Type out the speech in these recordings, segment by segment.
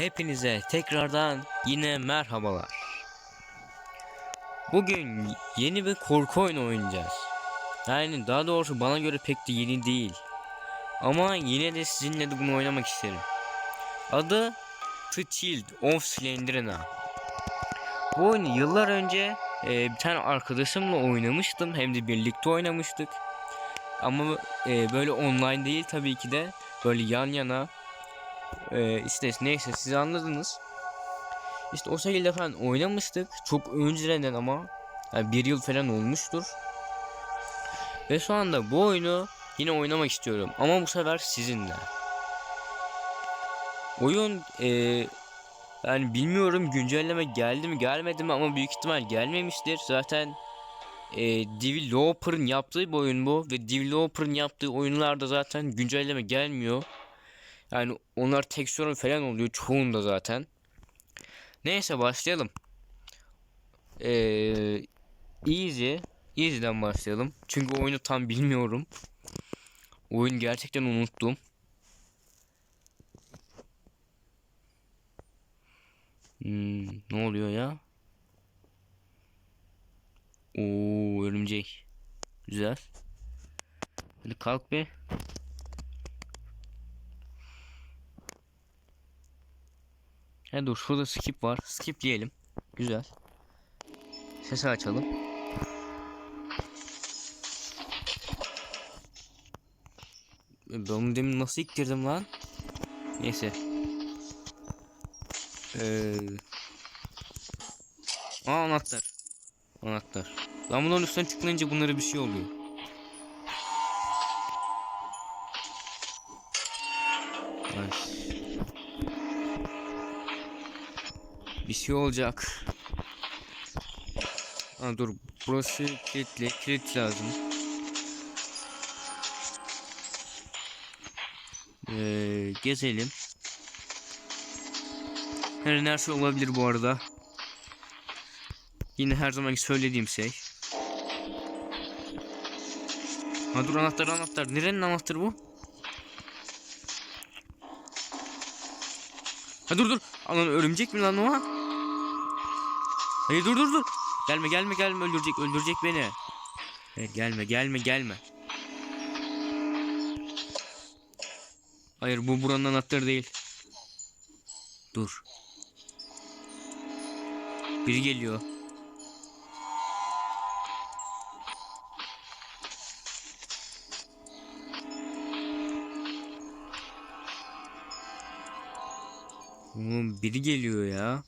Hepinize tekrardan yine merhabalar. Bugün yeni bir korku oyunu oynayacağız. Yani daha doğrusu bana göre pek de yeni değil. Ama yine de sizinle de bunu oynamak isterim. Adı The Child of Slenderna. Bu oyunu yıllar önce e, bir tane arkadaşımla oynamıştım. Hem de birlikte oynamıştık. Ama e, böyle online değil tabii ki de. Böyle yan yana ee, işte neyse siz anladınız. İşte o şekilde falan oynamıştık. Çok önceden ama yani bir yıl falan olmuştur. Ve şu anda bu oyunu yine oynamak istiyorum. Ama bu sefer sizinle. Oyun ee, yani bilmiyorum güncelleme geldi mi gelmedi mi ama büyük ihtimal gelmemiştir. Zaten e, developer'ın yaptığı bir oyun bu ve developer'ın yaptığı oyunlarda zaten güncelleme gelmiyor. Yani onlar tek sorun falan oluyor çoğunda zaten. Neyse başlayalım. Ee, easy. Easy'den başlayalım. Çünkü oyunu tam bilmiyorum. Oyun gerçekten unuttum. Hmm, ne oluyor ya? Oo örümcek. Güzel. Hadi kalk be. He dur şurada skip var. Skip diyelim. Güzel. Sesi açalım. Ben bunu demin nasıl iktirdim lan? Neyse. Ee... Aa anahtar. Anahtar. Lan bunların üstüne tıklayınca bunlara bir şey oluyor. Bir şey olacak. Ha dur burası kilitli. Kilit lazım. Ee, gezelim. Her her şey olabilir bu arada. Yine her zamanki söylediğim şey. Ha dur anahtar anahtar. Nerenin anahtarı bu? Ha dur dur. Alan örümcek mi lan o? Hayır dur dur dur. Gelme gelme gelme öldürecek öldürecek beni. Hayır gelme gelme gelme. Hayır bu buranın anahtarı değil. Dur. Biri geliyor. Oğlum biri geliyor ya.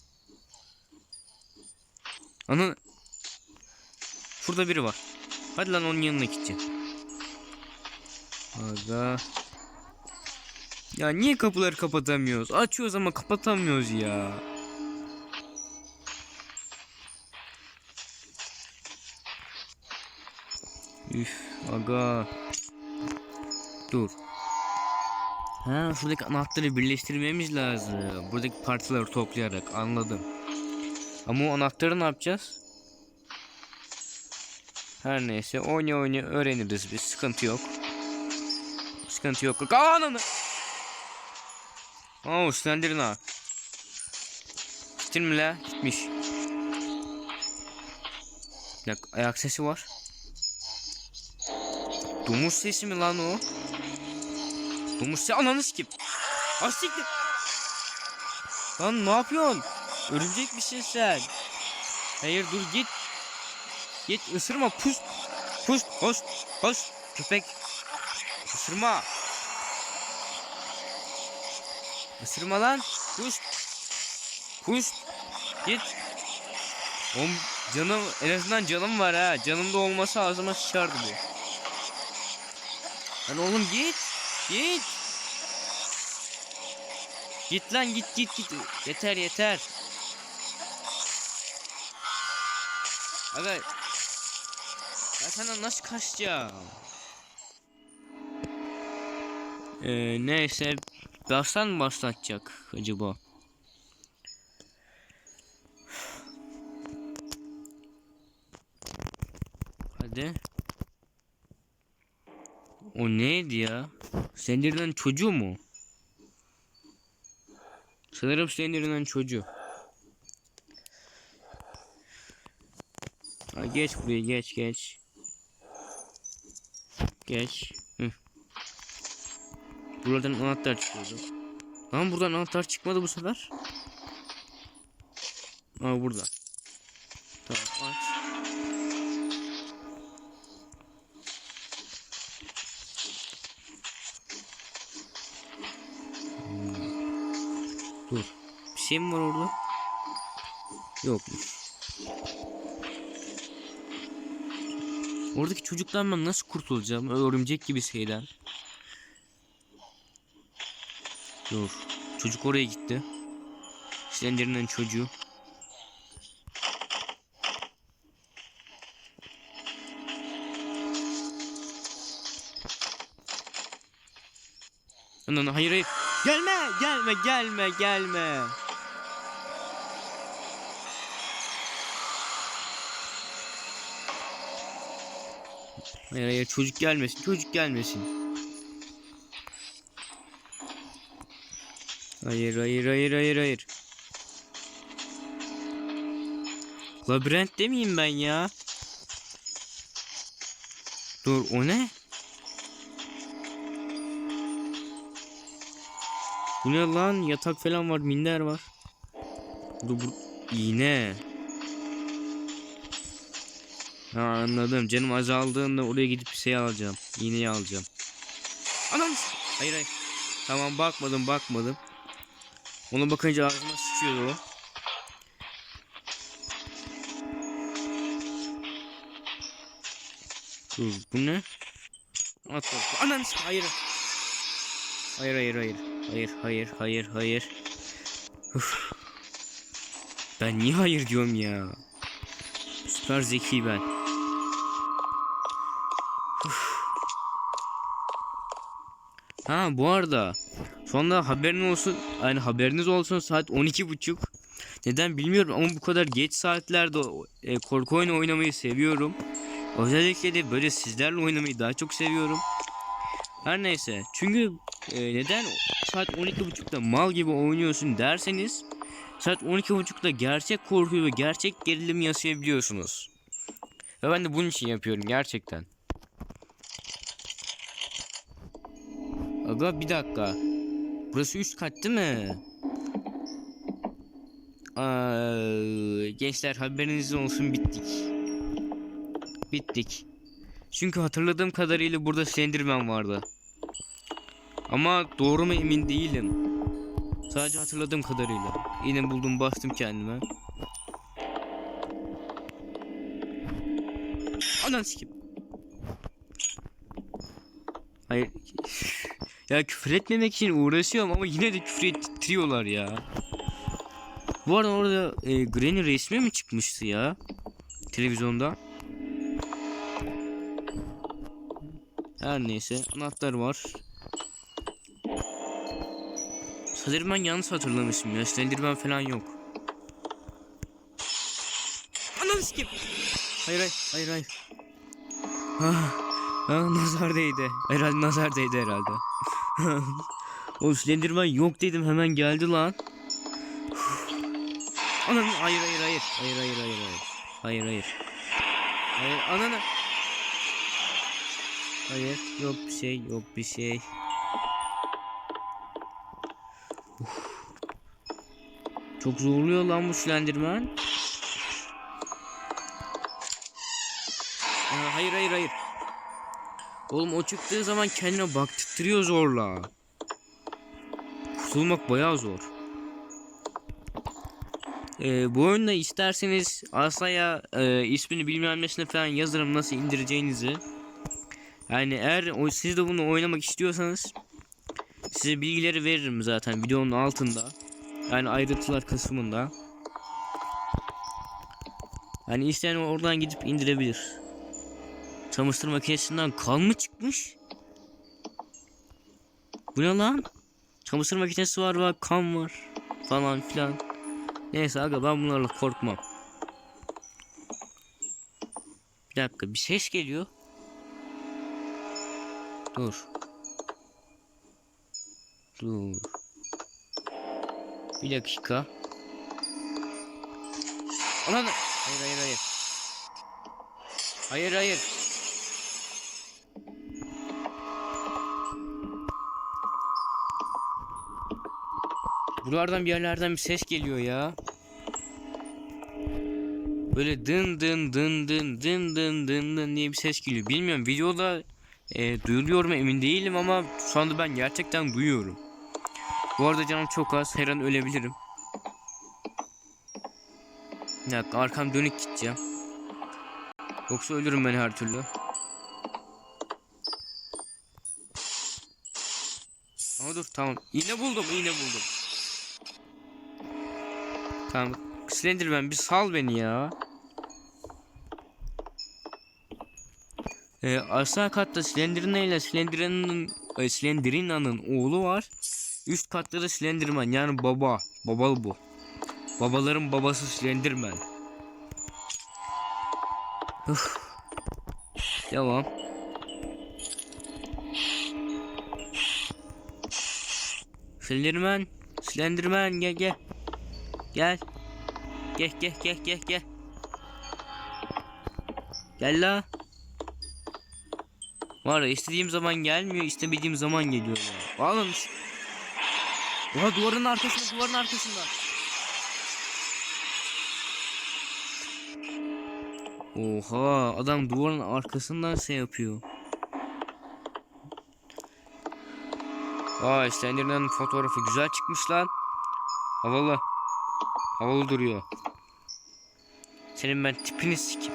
Şurada biri var. Hadi lan onun yanına gideceğim. Aga. Ya niye kapıları kapatamıyoruz? Açıyoruz ama kapatamıyoruz ya. Üf aga. Dur. Ha şuradaki anahtarı birleştirmemiz lazım. Buradaki parçaları toplayarak anladım. Ama o anahtarı ne yapacağız? Her neyse oyna oyna öğreniriz biz sıkıntı yok. Sıkıntı yok. Aa ananı. Oo Slenderna. Gittin mi la? Gitmiş. Dakika, ayak sesi var. Domuz sesi mi lan o? Domuz sesi ananı sikip. Asiktir. Lan ne yapıyorsun? Örümcek misin sen? Hayır dur git. Git ısırma pus. Pus hoş hoş köpek. Isırma. Isırma lan. Pus. Pus. Git. Oğlum canım en azından canım var ha. Canımda olmasa ağzıma sıçardı bu. Lan oğlum git. Git. Git lan git git git. Yeter yeter. Aga senden nasıl kaçacağım? Ee, neyse baştan mı başlatacak acaba? Hadi. O neydi ya? Sendirden çocuğu mu? Sanırım Slender'ın çocuğu. Ha, geç buraya geç geç. Geç. Hı. Buradan anahtar çıkıyordu. Lan buradan anahtar çıkmadı bu sefer. Aa burada. Tamam aç. Hmm. Dur. Bir şey mi var orada? Yokmuş. Oradaki çocuktan ben nasıl kurtulacağım? Örümcek gibi şeyler. Dur. Çocuk oraya gitti. Slender'ın çocuğu. Anan hayır hayır. Gelme gelme gelme gelme. Hayır hayır çocuk gelmesin çocuk gelmesin. Hayır hayır hayır hayır hayır. Labirent demeyeyim ben ya. Dur o ne? Bu ne lan? Yatak falan var, minder var. Dur bu iğne. Ha anladım. Canım azaldığında oraya gidip bir şey alacağım. İğneyi alacağım. Anam. Hayır hayır. Tamam bakmadım bakmadım. Ona bakınca ağzıma sıçıyordu o. Dur bu ne? At hayır. Hayır hayır hayır. Hayır hayır hayır hayır. Üf. Ben niye hayır diyorum ya? Süper zeki ben. Ha bu arada şu anda haberin olsun yani haberiniz olsun saat 12.30 neden bilmiyorum ama bu kadar geç saatlerde e, korku oyunu oynamayı seviyorum. Özellikle de böyle sizlerle oynamayı daha çok seviyorum. Her neyse çünkü e, neden saat 12.30'da mal gibi oynuyorsun derseniz saat 12.30'da gerçek korkuyu ve gerçek gerilimi yaşayabiliyorsunuz. Ve ben de bunun için yapıyorum gerçekten. Aga bir dakika. Burası üst kat değil mi? Aa, gençler haberiniz olsun bittik. Bittik. Çünkü hatırladığım kadarıyla burada Slenderman vardı. Ama doğru mu emin değilim. Sadece hatırladığım kadarıyla. Yine buldum bastım kendime. Anan sikim. Hayır. Ya küfür etmemek için uğraşıyorum ama yine de küfür ettiriyorlar ya. Bu arada orada e, Granny resmi mi çıkmıştı ya? Televizyonda. Her neyse anahtar var. Sanırım ben yanlış hatırlamışım ya. Slenderman falan yok. Ananı sikim. Hayır hayır hayır hayır. Ah, ah, nazar değdi. Herhalde nazar değdi herhalde. O Slenderman yok dedim hemen geldi lan. Ananı hayır hayır hayır. Hayır hayır hayır hayır. Hayır hayır. Hayır ananı. Hayır yok bir şey yok bir şey. Uf. Çok zorluyor lan bu Slenderman. Aa, hayır hayır hayır. Oğlum o çıktığı zaman kendine baktırtırıyor zorla. Kurtulmak bayağı zor. Ee, bu oyunda isterseniz Asaya e, ismini bilmemesine falan yazarım nasıl indireceğinizi. Yani eğer o, siz de bunu oynamak istiyorsanız size bilgileri veririm zaten videonun altında. Yani ayrıntılar kısmında. Yani isteyen oradan gidip indirebilir. Çamaşır makinesinden kan mı çıkmış? Bu ne lan? Çamaşır makinesi var var kan var falan filan. Neyse aga ben bunlarla korkmam. Bir dakika bir ses geliyor. Dur. Dur. Bir dakika. Aman hayır hayır hayır. Hayır hayır. Buralardan bir yerlerden bir ses geliyor ya. Böyle dın dın dın dın dın dın dın dın diye bir ses geliyor. Bilmiyorum videoda e, duyuluyor mu emin değilim ama şu anda ben gerçekten duyuyorum. Bu arada canım çok az. Her an ölebilirim. Bir arkam dönük gideceğim. Yoksa ölürüm ben her türlü. Ama dur tamam. İğne buldum iğne buldum. Tamam. Slenderman bir sal beni ya. Ee, aşağı katta Slenderina ile Slenderina'nın e, Slenderina'nın oğlu var. Üst katta da Slenderman yani baba. Babalı bu. Babaların babası Slenderman. Üf. Devam. Slenderman, Slenderman gel gel. Gel. Gel gel gel gel gel. Gel la. Var ya istediğim zaman gelmiyor, istemediğim zaman geliyor ya. Oğlum. Oha duvarın arkasında, duvarın arkasında. Oha adam duvarın arkasından şey yapıyor. Vay Slenderman'ın fotoğrafı güzel çıkmış lan. Havalı. Havalı duruyor. Senin ben tipini sikim.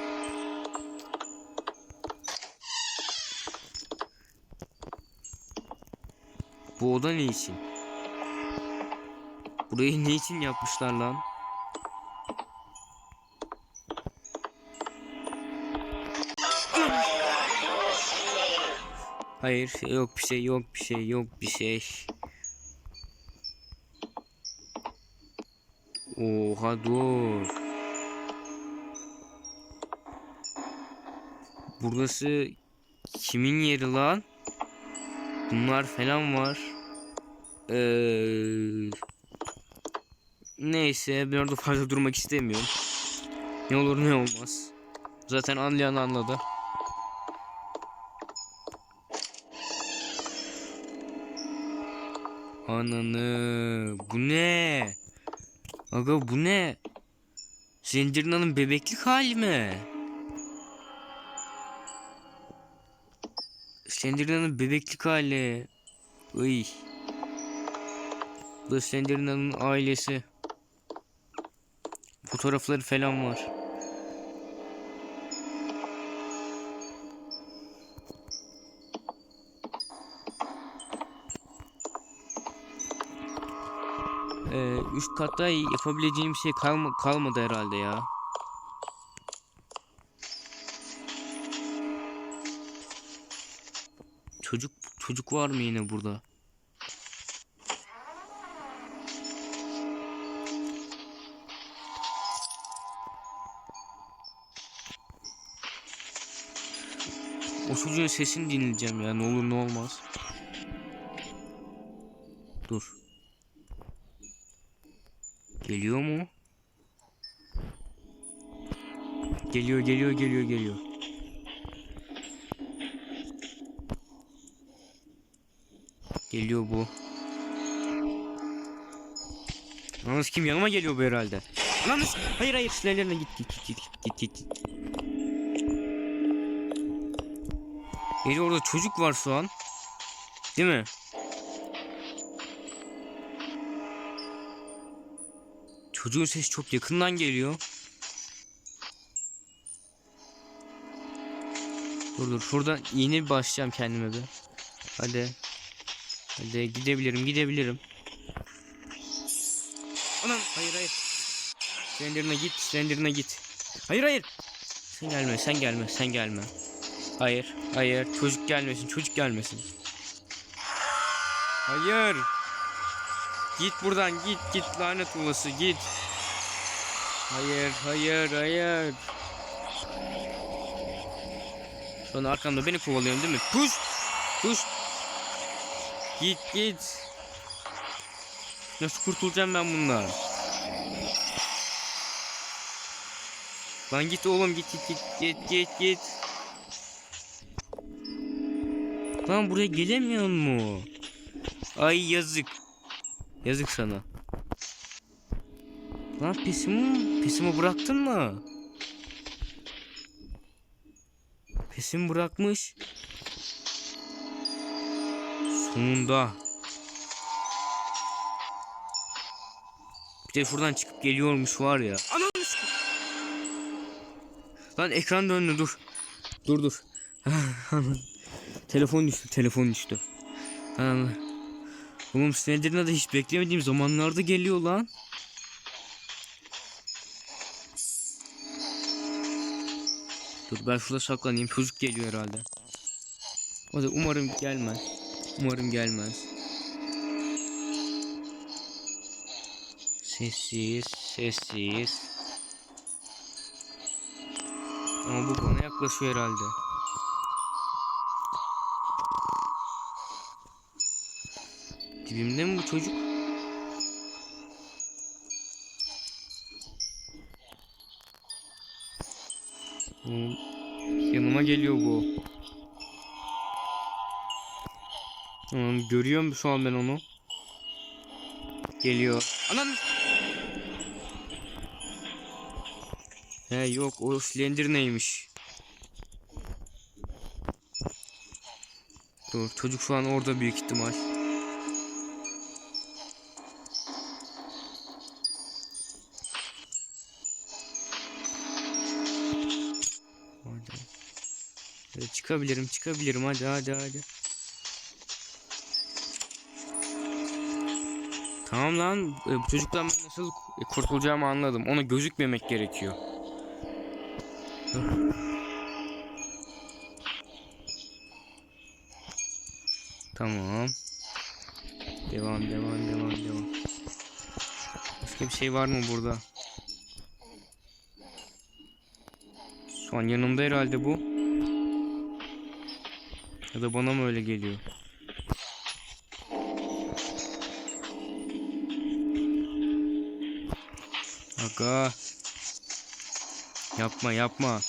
Bu oda ne için? Burayı ne için yapmışlar lan? Hayır yok bir şey yok bir şey yok bir şey. Oha dur. Burası kimin yeri lan? Bunlar falan var. Ee, neyse ben orada fazla durmak istemiyorum. Ne olur ne olmaz. Zaten anlayan anladı. Ananı bu ne? Aga bu ne? Zendirina'nın bebeklik hali mi? Slenderman'ın bebeklik hali. Uy. Bu da Slenderman'ın ailesi. Fotoğrafları falan var. Ee, üst katta yapabileceğim şey kalma kalmadı herhalde ya. Çocuk çocuk var mı yine burada? O çocuğun sesini dinleyeceğim ya ne olur ne olmaz. Dur. Geliyor mu? Geliyor geliyor geliyor geliyor. Geliyor bu. Yalnız kim yanıma geliyor bu herhalde. Yalnız hayır hayır silahlarına git git git git git git git. Geliyor orada çocuk var şu an. Değil mi? Çocuğun sesi çok yakından geliyor. Dur dur şuradan yeni bir başlayacağım kendime bir. Hadi. Hadi gidebilirim gidebilirim. Anam hayır hayır. Slender'ına git Slender'ına git. Hayır hayır. Sen gelme sen gelme sen gelme. Hayır hayır çocuk gelmesin çocuk gelmesin. Hayır. Git buradan git git lanet olası git. Hayır hayır hayır. Şu an arkamda beni kovalıyorsun değil mi? Push. Push. Git git. Nasıl kurtulacağım ben bundan? Lan git oğlum git git git git git git. Lan buraya gelemiyor mu? Ay yazık. Yazık sana. Lan pesimi, pesimi bıraktın mı? Pesim bırakmış. Sonunda. Bir de şuradan çıkıp geliyormuş var ya. Ananı s- Lan ekran döndü dur. Dur dur. telefon düştü telefon düştü. Oğlum Slender'ına da hiç beklemediğim zamanlarda geliyor lan. Dur ben şurada saklanayım. Çocuk geliyor herhalde. O da umarım gelmez. Umarım gelmez. Sessiz, sessiz. Ama bu bana yaklaşıyor herhalde. Dibimde mi bu çocuk? Geliyor bu. Hmm, görüyorum şu an ben onu. Geliyor. Anan! He yok o Slender neymiş? Dur çocuk şu an orada büyük ihtimal. Çıkabilirim çıkabilirim hadi hadi hadi. Tamam lan e, bu çocuktan ben nasıl kurtulacağımı anladım. Ona gözükmemek gerekiyor. Tamam. Devam devam devam devam. Başka bir şey var mı burada? Şu an yanımda herhalde bu. Ya da bana mı öyle geliyor? Aga. Yapma yapma.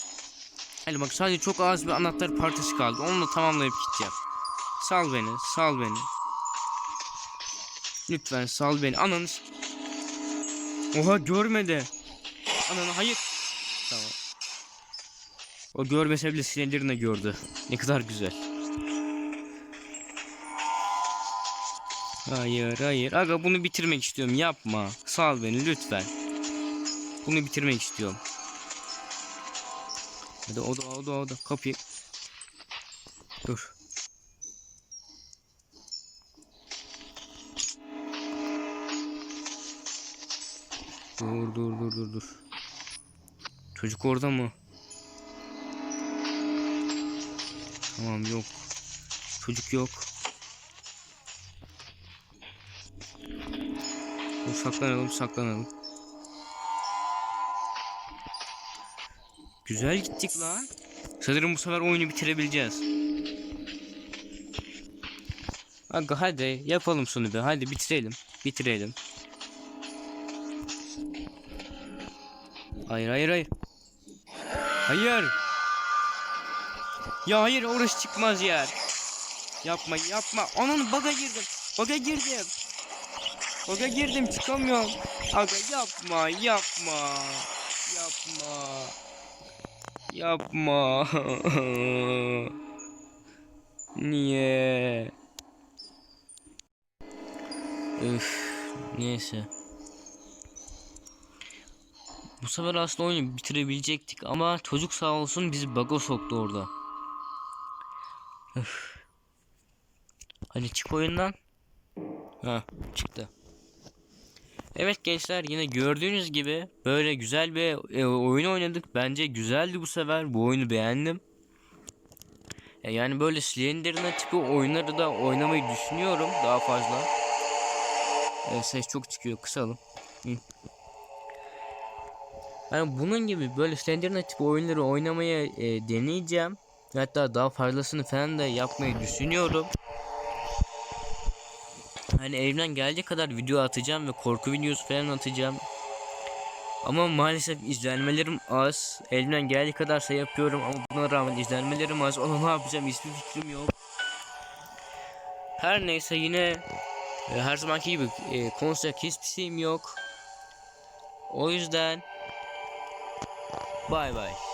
Hadi bak sadece çok az bir anahtar partisi kaldı. Onu da tamamlayıp gideceğim. Sal beni, sal beni. Lütfen sal beni. Ananı s- Oha görmedi. Ananı hayır. Tamam. O görmese bile Slender'ını gördü. Ne kadar güzel. Hayır hayır. Aga bunu bitirmek istiyorum. Yapma. Sal beni lütfen. Bunu bitirmek istiyorum. Hadi o da o da kapıyı. Dur. Dur dur dur dur dur. Çocuk orada mı? Tamam yok. Çocuk yok. Dur saklanalım saklanalım. Güzel gittik lan. Sanırım bu sefer oyunu bitirebileceğiz. Aga hadi yapalım şunu bir. Hadi bitirelim. Bitirelim. Hayır hayır hayır. Hayır. Ya hayır orası çıkmaz yer. Yapma yapma. Onun baga girdim. Baga girdim. Baga girdim çıkamıyorum. Aga yapma yapma. Yapma. Yapma. Niye? Üf, neyse. Bu sefer aslında oyunu bitirebilecektik ama çocuk sağ olsun bizi bug'a soktu orada. Üf. Hadi çık oyundan. Ha çıktı. Evet gençler yine gördüğünüz gibi böyle güzel bir e, oyun oynadık. Bence güzeldi bu sefer. Bu oyunu beğendim. E, yani böyle Slender'ın tipi oyunları da oynamayı düşünüyorum daha fazla. E, ses çok çıkıyor kısalım. Hı. Yani bunun gibi böyle Slender'ın tipi oyunları oynamaya e, deneyeceğim. Hatta daha fazlasını falan da yapmayı düşünüyorum. Hani elimden geldiği kadar video atacağım ve korku videosu falan atacağım. Ama maalesef izlenmelerim az. Elimden geldiği kadarsa yapıyorum ama buna rağmen izlenmelerim az. Ona ne yapacağım hiçbir fikrim yok. Her neyse yine e, her zamanki gibi e, konuşacak hiçbir şeyim yok. O yüzden bay bay.